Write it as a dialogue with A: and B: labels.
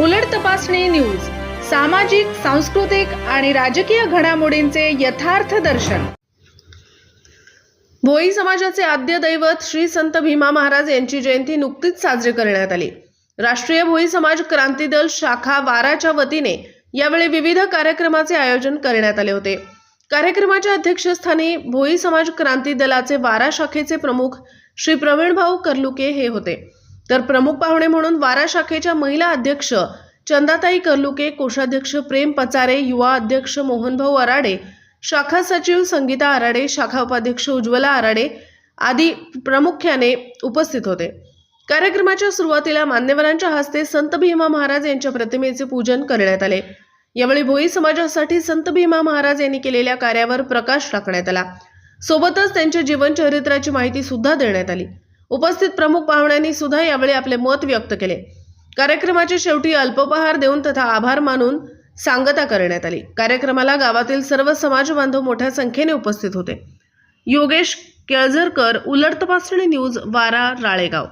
A: उलट तपासणी न्यूज सामाजिक सांस्कृतिक आणि राजकीय घडामोडींचे यथार्थ दर्शन. भोई समाजाचे आद्य दैवत श्री संत भीमा महाराज यांची जयंती नुकतीच साजरी करण्यात आली. राष्ट्रीय भोई समाज क्रांती दल शाखा वाराच्या वतीने यावेळी विविध कार्यक्रमाचे आयोजन करण्यात आले होते. कार्यक्रमाच्या अध्यक्षस्थानी भोई समाज क्रांती दलाचे वारा शाखेचे प्रमुख श्री प्रवीणभाऊ कर्लुके हे होते. तर प्रमुख पाहुणे म्हणून वारा शाखेच्या महिला अध्यक्ष चंदाताई कर्लुके कोषाध्यक्ष प्रेम पचारे युवा अध्यक्ष मोहनभाऊ आराडे शाखा सचिव संगीता आराडे शाखा उपाध्यक्ष उज्ज्वला आराडे आदी प्रामुख्याने उपस्थित होते. कार्यक्रमाच्या सुरुवातीला मान्यवरांच्या हस्ते संत भीमा महाराज यांच्या प्रतिमेचे पूजन करण्यात आले. यावेळी भोई समाजासाठी संत भीमा महाराज यांनी केलेल्या कार्यावर प्रकाश टाकण्यात आला. सोबतच त्यांच्या जीवनचरित्राची माहिती सुद्धा देण्यात आली. उपस्थित प्रमुख पाहुण्यांनी सुद्धा यावेळी आपले मत व्यक्त केले. कार्यक्रमाच्या शेवटी अल्पोपहार देऊन तथा आभार मानून सांगता करण्यात आली. कार्यक्रमाला गावातील सर्व समाज बांधव मोठ्या संख्येने उपस्थित होते. योगेश केळझरकर उलट तपासणी न्यूज वारा राळेगाव.